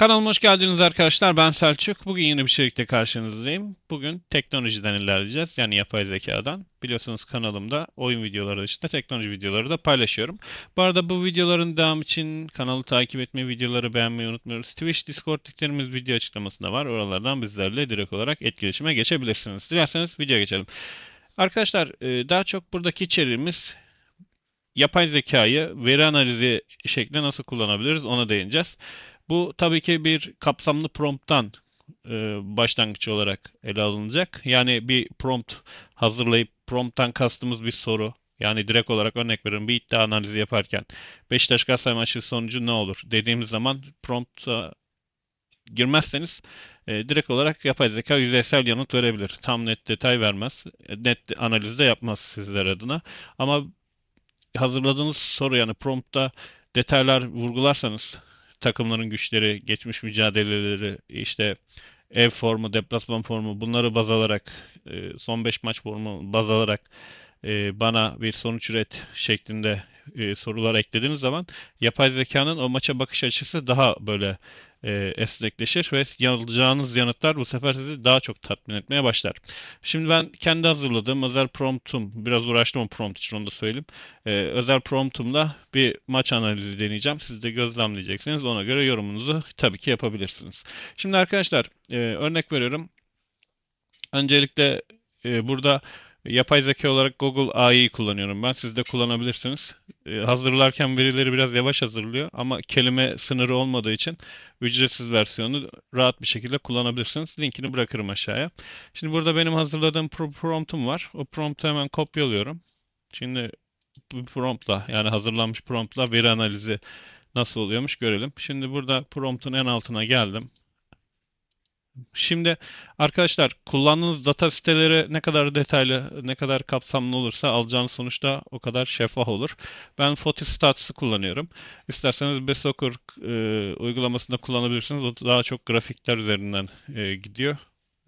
Kanalıma hoş geldiniz arkadaşlar. Ben Selçuk. Bugün yeni bir içerikte karşınızdayım. Bugün teknolojiden ilerleyeceğiz. Yani yapay zekadan. Biliyorsunuz kanalımda oyun videoları dışında teknoloji videoları da paylaşıyorum. Bu arada bu videoların devamı için kanalı takip etmeyi, videoları beğenmeyi unutmuyoruz. Twitch, Discord linklerimiz video açıklamasında var. Oralardan bizlerle direkt olarak etkileşime geçebilirsiniz. Dilerseniz videoya geçelim. Arkadaşlar e, daha çok buradaki içeriğimiz yapay zekayı veri analizi şeklinde nasıl kullanabiliriz ona değineceğiz. Bu tabii ki bir kapsamlı prompttan e, başlangıç olarak ele alınacak. Yani bir prompt hazırlayıp prompttan kastımız bir soru. Yani direkt olarak örnek veriyorum bir iddia analizi yaparken Beşiktaş Galatasaray maçı sonucu ne olur dediğimiz zaman prompt'a girmezseniz e, direkt olarak yapay zeka yüzeysel yanıt verebilir. Tam net detay vermez. Net analiz de yapmaz sizler adına. Ama hazırladığınız soru yani promptta detaylar vurgularsanız takımların güçleri, geçmiş mücadeleleri, işte ev formu, deplasman formu bunları baz alarak, e, son 5 maç formu baz alarak e, bana bir sonuç üret şeklinde e, sorular eklediğiniz zaman yapay zekanın o maça bakış açısı daha böyle e, esnekleşir ve alacağınız yanıtlar bu sefer sizi daha çok tatmin etmeye başlar. Şimdi ben kendi hazırladığım özel promptum, biraz uğraştım o prompt için onu da söyleyeyim. E, özel promptumla bir maç analizi deneyeceğim. Siz de gözlemleyeceksiniz. Ona göre yorumunuzu tabii ki yapabilirsiniz. Şimdi arkadaşlar e, örnek veriyorum. Öncelikle e, burada Yapay zeka olarak Google AI'yi kullanıyorum ben. Siz de kullanabilirsiniz. Ee, hazırlarken verileri biraz yavaş hazırlıyor ama kelime sınırı olmadığı için ücretsiz versiyonu rahat bir şekilde kullanabilirsiniz. Linkini bırakırım aşağıya. Şimdi burada benim hazırladığım promptum var. O promptu hemen kopyalıyorum. Şimdi bu promptla yani hazırlanmış promptla veri analizi nasıl oluyormuş görelim. Şimdi burada promptun en altına geldim. Şimdi arkadaşlar kullandığınız data siteleri ne kadar detaylı, ne kadar kapsamlı olursa alacağınız sonuç da o kadar şeffaf olur. Ben Photostats'ı kullanıyorum. İsterseniz Besoccer e, uygulamasında kullanabilirsiniz. O daha çok grafikler üzerinden e, gidiyor.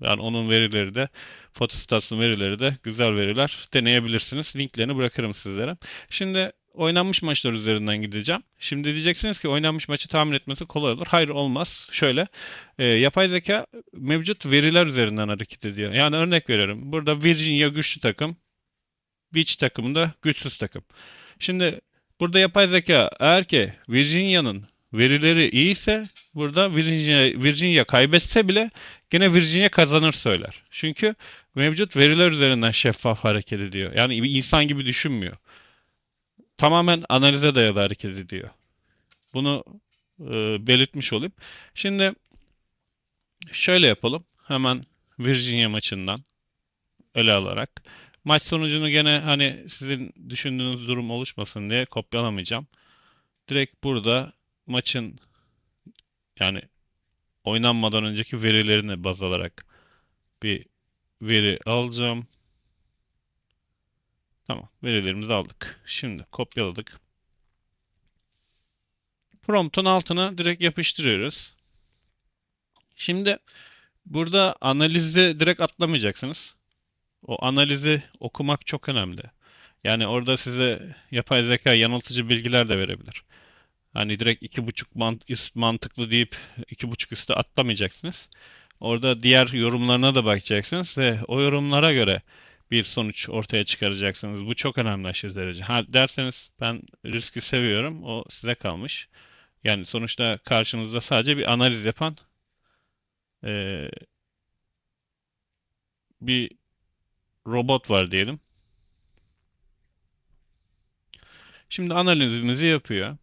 Yani onun verileri de Photostats'ın verileri de güzel veriler deneyebilirsiniz. Linklerini bırakırım sizlere. Şimdi oynanmış maçlar üzerinden gideceğim. Şimdi diyeceksiniz ki oynanmış maçı tahmin etmesi kolay olur. Hayır olmaz. Şöyle e, yapay zeka mevcut veriler üzerinden hareket ediyor. Yani örnek veriyorum. Burada Virginia güçlü takım. Beach takımında güçsüz takım. Şimdi burada yapay zeka eğer ki Virginia'nın verileri iyiyse burada Virginia, Virginia kaybetse bile gene Virginia kazanır söyler. Çünkü mevcut veriler üzerinden şeffaf hareket ediyor. Yani insan gibi düşünmüyor tamamen analize dayalı hareket ediyor. Bunu e, belirtmiş olayım. Şimdi şöyle yapalım. Hemen Virginia maçından ele alarak. Maç sonucunu gene hani sizin düşündüğünüz durum oluşmasın diye kopyalamayacağım. Direkt burada maçın yani oynanmadan önceki verilerini baz alarak bir veri alacağım. Tamam. Verilerimizi aldık. Şimdi kopyaladık. Prompt'un altına direkt yapıştırıyoruz. Şimdi burada analizi direkt atlamayacaksınız. O analizi okumak çok önemli. Yani orada size yapay zeka yanıltıcı bilgiler de verebilir. Hani direkt iki buçuk mant üst mantıklı deyip iki buçuk üstü atlamayacaksınız. Orada diğer yorumlarına da bakacaksınız ve o yorumlara göre bir sonuç ortaya çıkaracaksınız. Bu çok önemli aşırı derece. Ha derseniz ben riski seviyorum. O size kalmış. Yani sonuçta karşınızda sadece bir analiz yapan e, bir robot var diyelim. Şimdi analizimizi yapıyor.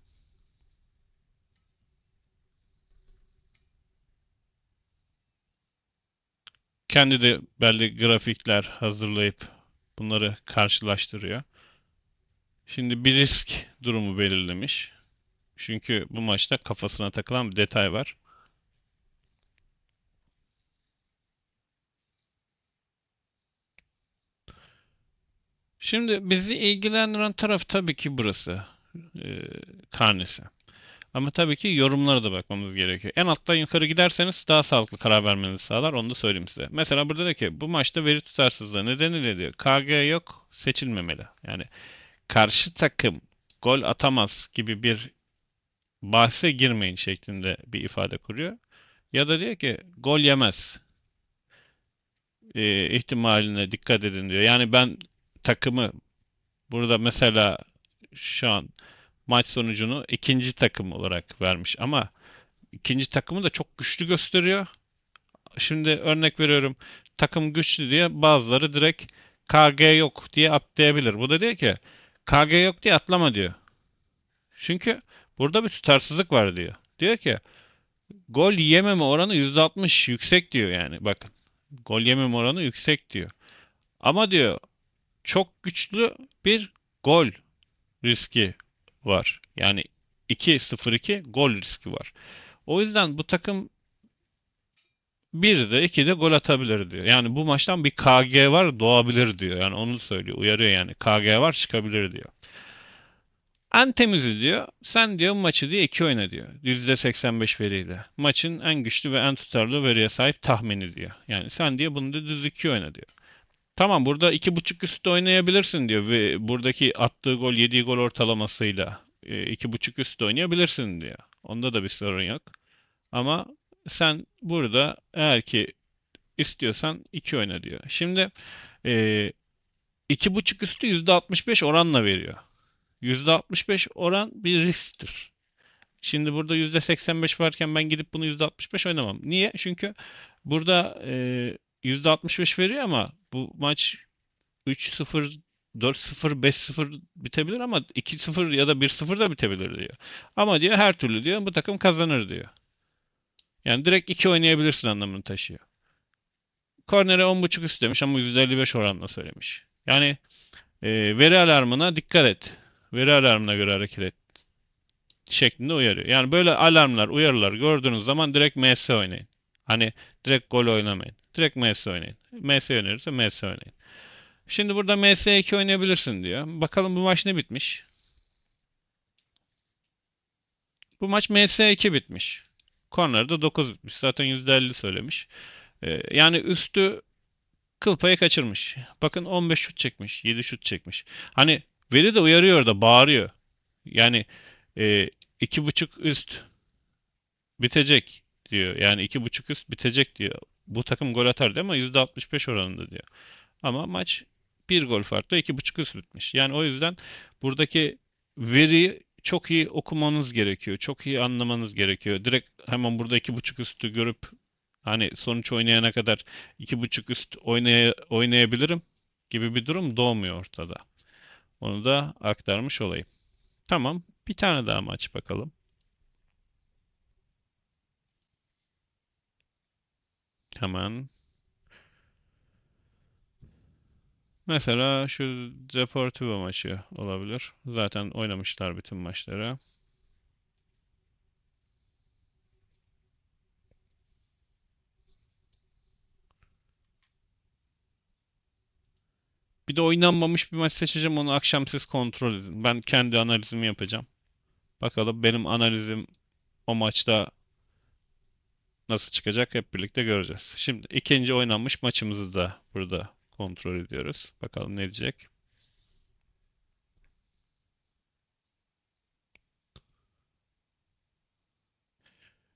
Kendi de belli grafikler hazırlayıp bunları karşılaştırıyor. Şimdi bir risk durumu belirlemiş. Çünkü bu maçta kafasına takılan bir detay var. Şimdi bizi ilgilendiren taraf tabii ki burası. E, karnesi. Ama tabii ki yorumlara da bakmamız gerekiyor. En alttan yukarı giderseniz daha sağlıklı karar vermenizi sağlar. Onu da söyleyeyim size. Mesela burada da ki bu maçta veri tutarsızlığı nedeniyle diyor. KG yok seçilmemeli. Yani karşı takım gol atamaz gibi bir bahse girmeyin şeklinde bir ifade kuruyor. Ya da diyor ki gol yemez e, ihtimaline dikkat edin diyor. Yani ben takımı burada mesela şu an maç sonucunu ikinci takım olarak vermiş ama ikinci takımı da çok güçlü gösteriyor. Şimdi örnek veriyorum takım güçlü diye bazıları direkt KG yok diye atlayabilir. Bu da diyor ki KG yok diye atlama diyor. Çünkü burada bir tutarsızlık var diyor. Diyor ki gol yememe oranı %60 yüksek diyor yani. Bakın gol yememe oranı yüksek diyor. Ama diyor çok güçlü bir gol riski var. Yani 2-0-2 gol riski var. O yüzden bu takım bir de iki de gol atabilir diyor. Yani bu maçtan bir KG var doğabilir diyor. Yani onu söylüyor. Uyarıyor yani. KG var çıkabilir diyor. En temizi diyor. Sen diyor maçı diye iki oyna diyor. %85 veriyle. Maçın en güçlü ve en tutarlı veriye sahip tahmini diyor. Yani sen diyor bunu da düz iki oyna diyor. Tamam burada iki buçuk üstte oynayabilirsin diyor ve buradaki attığı gol yediği gol ortalamasıyla e, iki buçuk üstte oynayabilirsin diyor. Onda da bir sorun yok. Ama sen burada eğer ki istiyorsan iki oyna diyor. Şimdi e, iki buçuk üstü yüzde 65 oranla veriyor. Yüzde 65 oran bir risktir. Şimdi burada yüzde 85 varken ben gidip bunu yüzde 65 oynamam. Niye? Çünkü burada e, 65 veriyor ama bu maç 3-0 4-0, 5-0 bitebilir ama 2-0 ya da 1-0 da bitebilir diyor. Ama diyor her türlü diyor bu takım kazanır diyor. Yani direkt 2 oynayabilirsin anlamını taşıyor. Kornere 10.5 üst demiş ama %55 oranla söylemiş. Yani e, veri alarmına dikkat et. Veri alarmına göre hareket et şeklinde uyarıyor. Yani böyle alarmlar, uyarılar gördüğünüz zaman direkt MS oynayın. Hani direkt gol oynamayın. Direkt MS oynayın. MS önerirse MS oynayın. Şimdi burada MS2 oynayabilirsin diyor. Bakalım bu maç ne bitmiş? Bu maç MS2 bitmiş. Corner'da 9 bitmiş. Zaten %50 söylemiş. Ee, yani üstü kıl payı kaçırmış. Bakın 15 şut çekmiş. 7 şut çekmiş. Hani veri de uyarıyor da bağırıyor. Yani e, iki buçuk üst bitecek diyor. Yani iki buçuk üst bitecek diyor. Bu takım gol atar diyor ama %65 oranında diyor. Ama maç bir gol farklı iki buçuk üst bitmiş. Yani o yüzden buradaki veriyi çok iyi okumanız gerekiyor. Çok iyi anlamanız gerekiyor. Direkt hemen burada iki buçuk üstü görüp hani sonuç oynayana kadar iki buçuk üst oynaya, oynayabilirim gibi bir durum doğmuyor ortada. Onu da aktarmış olayım. Tamam. Bir tane daha maç bakalım. Hemen. Mesela şu Deportivo maçı olabilir. Zaten oynamışlar bütün maçları. Bir de oynanmamış bir maç seçeceğim. Onu akşam siz kontrol edin. Ben kendi analizimi yapacağım. Bakalım benim analizim o maçta nasıl çıkacak hep birlikte göreceğiz. Şimdi ikinci oynanmış maçımızı da burada kontrol ediyoruz. Bakalım ne diyecek.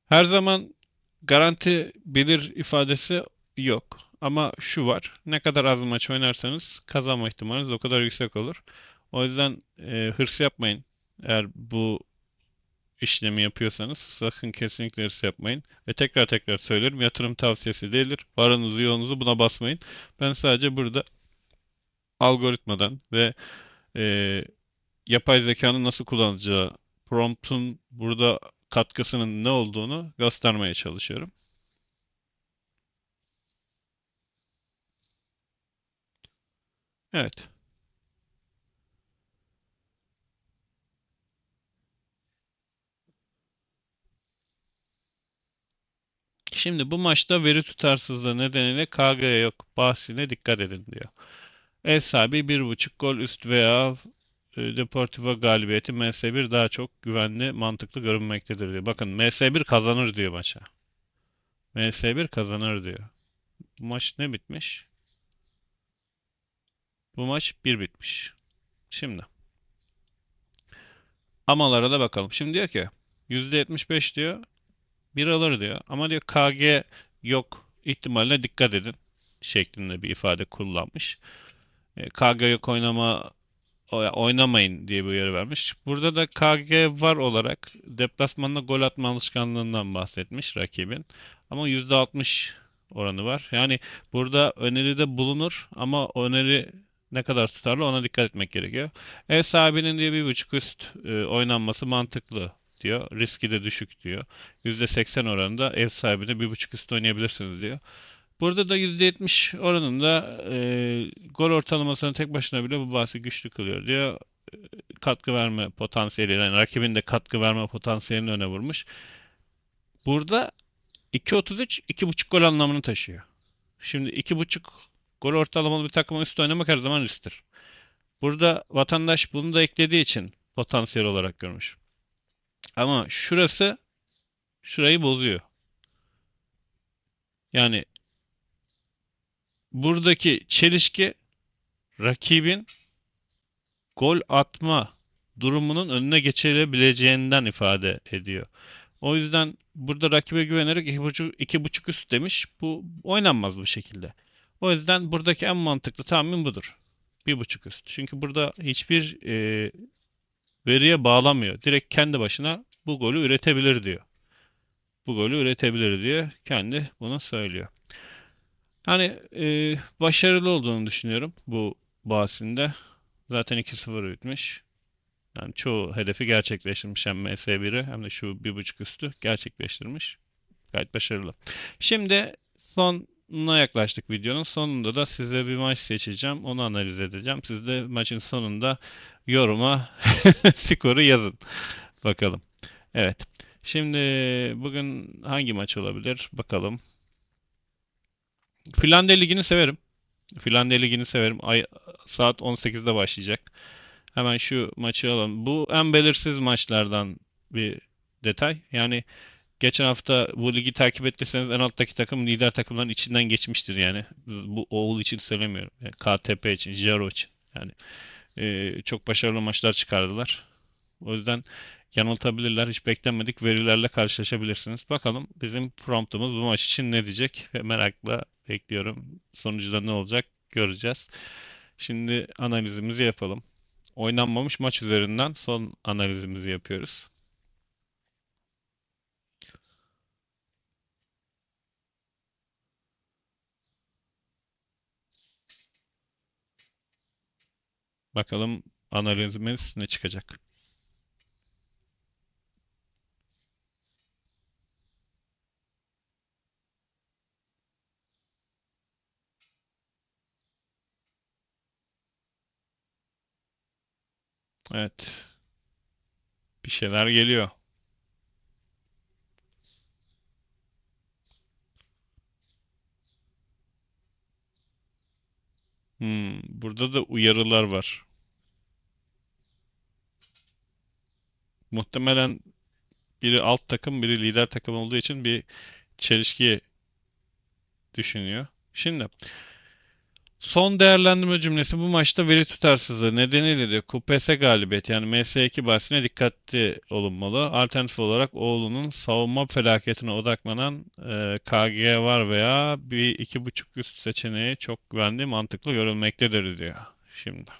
Her zaman garanti bilir ifadesi yok. Ama şu var. Ne kadar az maç oynarsanız kazanma ihtimaliniz o kadar yüksek olur. O yüzden e, hırs yapmayın. Eğer bu işlemi yapıyorsanız sakın kesinlikle hırs yapmayın. Ve tekrar tekrar söylerim yatırım tavsiyesi değildir. Paranızı yoğunuzu buna basmayın. Ben sadece burada algoritmadan ve e, yapay zekanın nasıl kullanacağı, promptun burada katkısının ne olduğunu göstermeye çalışıyorum. Evet. Şimdi bu maçta veri tutarsızlığı nedeniyle KG yok bahsine dikkat edin diyor. Ev sahibi 1.5 gol üst veya e, Deportivo galibiyeti MS1 daha çok güvenli, mantıklı görünmektedir diyor. Bakın MS1 kazanır diyor maça. MS1 kazanır diyor. Bu maç ne bitmiş? Bu maç 1 bitmiş. Şimdi amalara da bakalım. Şimdi diyor ki %75 diyor. Bir alır diyor. Ama diyor KG yok ihtimaline dikkat edin şeklinde bir ifade kullanmış. E, KG yok oynama oynamayın diye bir uyarı vermiş. Burada da KG var olarak deplasmanda gol atma alışkanlığından bahsetmiş rakibin. Ama %60 oranı var. Yani burada öneride bulunur ama öneri ne kadar tutarlı ona dikkat etmek gerekiyor. Ev sahibinin diye bir buçuk üst e, oynanması mantıklı diyor. Riski de düşük diyor. %80 oranında ev sahibine bir buçuk üst oynayabilirsiniz diyor. Burada da %70 oranında e, gol ortalamasını tek başına bile bu bahsi güçlü kılıyor diyor. E, Katkı verme potansiyeli, yani rakibin de katkı verme potansiyelini öne vurmuş. Burada 2.33 2.5 gol anlamını taşıyor. Şimdi 2.5 gol ortalamalı bir takıma üst oynamak her zaman risktir. Burada vatandaş bunu da eklediği için potansiyel olarak görmüş. Ama şurası şurayı bozuyor. Yani buradaki çelişki rakibin gol atma durumunun önüne geçilebileceğinden ifade ediyor. O yüzden burada rakibe güvenerek 2.5 2.5 üst demiş. Bu oynanmaz bu şekilde. O yüzden buradaki en mantıklı tahmin budur. 1.5 üst. Çünkü burada hiçbir e, veriye bağlamıyor. Direkt kendi başına bu golü üretebilir diyor. Bu golü üretebilir diyor. Kendi bunu söylüyor. Yani e, başarılı olduğunu düşünüyorum bu bahsinde. Zaten 2-0 bitmiş. Yani çoğu hedefi gerçekleştirmiş hem MS1'i hem de şu 1.5 üstü gerçekleştirmiş. Gayet başarılı. Şimdi sonuna yaklaştık videonun. Sonunda da size bir maç seçeceğim. Onu analiz edeceğim. Siz de maçın sonunda yoruma skoru yazın. Bakalım. Evet. Şimdi bugün hangi maç olabilir? Bakalım. Finlandiya Ligi'ni severim. Finlandiya Ligi'ni severim. Ay, saat 18'de başlayacak. Hemen şu maçı alalım. Bu en belirsiz maçlardan bir detay. Yani geçen hafta bu ligi takip ettiyseniz en alttaki takım lider takımların içinden geçmiştir yani. Bu Oğul için söylemiyorum. Yani KTP için, Jaro için. Yani e, çok başarılı maçlar çıkardılar. O yüzden yanıltabilirler. Hiç beklenmedik verilerle karşılaşabilirsiniz. Bakalım bizim promptumuz bu maç için ne diyecek merakla bekliyorum. Sonucu da ne olacak göreceğiz. Şimdi analizimizi yapalım. Oynanmamış maç üzerinden son analizimizi yapıyoruz. Bakalım analizimiz ne çıkacak. Evet. Bir şeyler geliyor. Hmm, burada da uyarılar var. Muhtemelen biri alt takım, biri lider takım olduğu için bir çelişki düşünüyor. Şimdi son değerlendirme cümlesi bu maçta veri tutarsızlığı nedeniyle de QPS galibiyet yani MS2 bahsine dikkatli olunmalı. Alternatif olarak Oğlu'nun savunma felaketine odaklanan e, KG var veya bir iki buçuk üst seçeneği çok güvenli mantıklı görülmektedir diyor. Şimdi.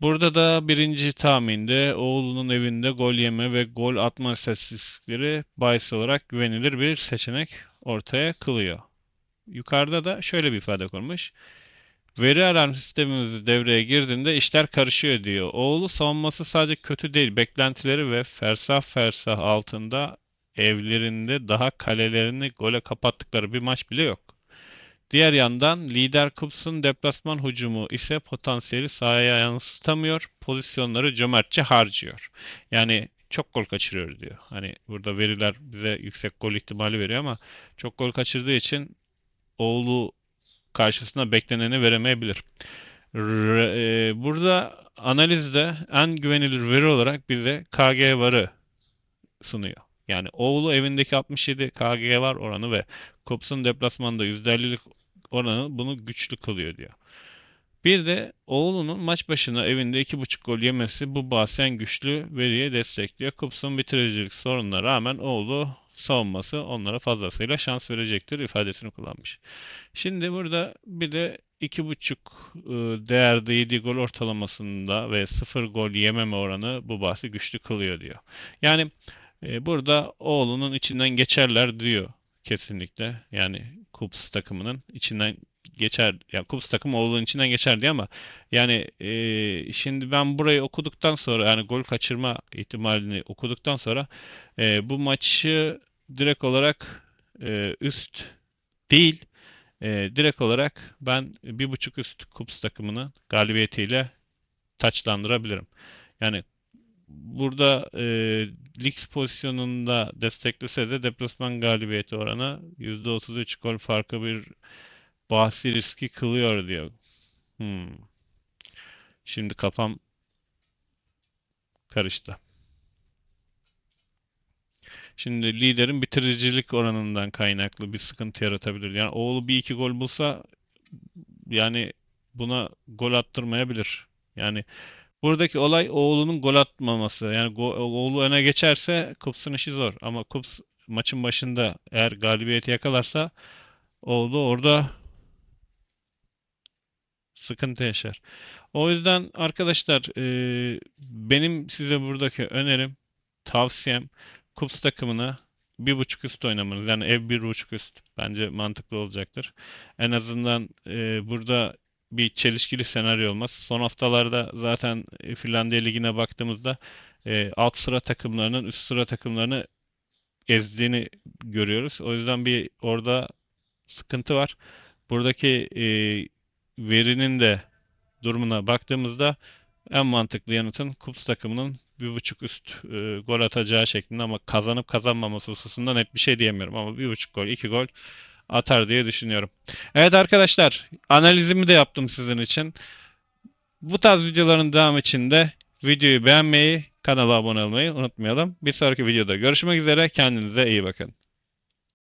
Burada da birinci tahminde Oğlu'nun evinde gol yeme ve gol atma istatistikleri bahis olarak güvenilir bir seçenek ortaya kılıyor. Yukarıda da şöyle bir ifade kurmuş. Veri alarm sistemimiz devreye girdiğinde işler karışıyor diyor. Oğlu savunması sadece kötü değil, beklentileri ve fersah fersah altında evlerinde daha kalelerini gole kapattıkları bir maç bile yok. Diğer yandan lider Kups'un deplasman hücumu ise potansiyeli sahaya yansıtamıyor, pozisyonları cömertçe harcıyor. Yani çok gol kaçırıyor diyor. Hani burada veriler bize yüksek gol ihtimali veriyor ama çok gol kaçırdığı için Oğlu karşısına bekleneni veremeyebilir. R- e, burada analizde en güvenilir veri olarak bize KG varı sunuyor. Yani Oğlu evindeki 67 KG var oranı ve Kops'un deplasmanda %50'lik oranı bunu güçlü kılıyor diyor. Bir de oğlunun maç başına evinde 2.5 gol yemesi bu bahsen güçlü veriye destekliyor. Kups'un bitiricilik sorununa rağmen oğlu savunması onlara fazlasıyla şans verecektir ifadesini kullanmış. Şimdi burada bir de 2.5 e, değerde yediği gol ortalamasında ve 0 gol yememe oranı bu bahsi güçlü kılıyor diyor. Yani e, burada oğlunun içinden geçerler diyor kesinlikle. Yani Kups takımının içinden geçer. Yani Kups takımı oğlunun içinden geçer diyor ama yani e, şimdi ben burayı okuduktan sonra yani gol kaçırma ihtimalini okuduktan sonra e, bu maçı direkt olarak e, üst değil e, direkt olarak ben bir buçuk üst Kups takımını galibiyetiyle taçlandırabilirim. Yani burada e, lig pozisyonunda desteklese de deplasman galibiyeti oranı %33 gol farkı bir bahsi riski kılıyor diyor. Hmm. Şimdi kafam karıştı. Şimdi liderin bitiricilik oranından kaynaklı bir sıkıntı yaratabilir. Yani oğlu bir iki gol bulsa yani buna gol attırmayabilir. Yani buradaki olay oğlunun gol atmaması. Yani oğlu öne geçerse Kups'un işi zor. Ama Kups maçın başında eğer galibiyeti yakalarsa oğlu orada sıkıntı yaşar. O yüzden arkadaşlar e, benim size buradaki önerim, tavsiyem Kups takımına bir buçuk üst oynamanız. Yani ev bir buçuk üst bence mantıklı olacaktır. En azından e, burada bir çelişkili senaryo olmaz. Son haftalarda zaten e, Finlandiya Ligi'ne baktığımızda e, alt sıra takımlarının üst sıra takımlarını ezdiğini görüyoruz. O yüzden bir orada sıkıntı var. Buradaki e, verinin de durumuna baktığımızda en mantıklı yanıtın Kups takımının bir buçuk üst e, gol atacağı şeklinde ama kazanıp kazanmaması hususunda net bir şey diyemiyorum ama bir buçuk gol, iki gol atar diye düşünüyorum. Evet arkadaşlar, analizimi de yaptım sizin için. Bu tarz videoların devamı için de videoyu beğenmeyi, kanala abone olmayı unutmayalım. Bir sonraki videoda görüşmek üzere. Kendinize iyi bakın.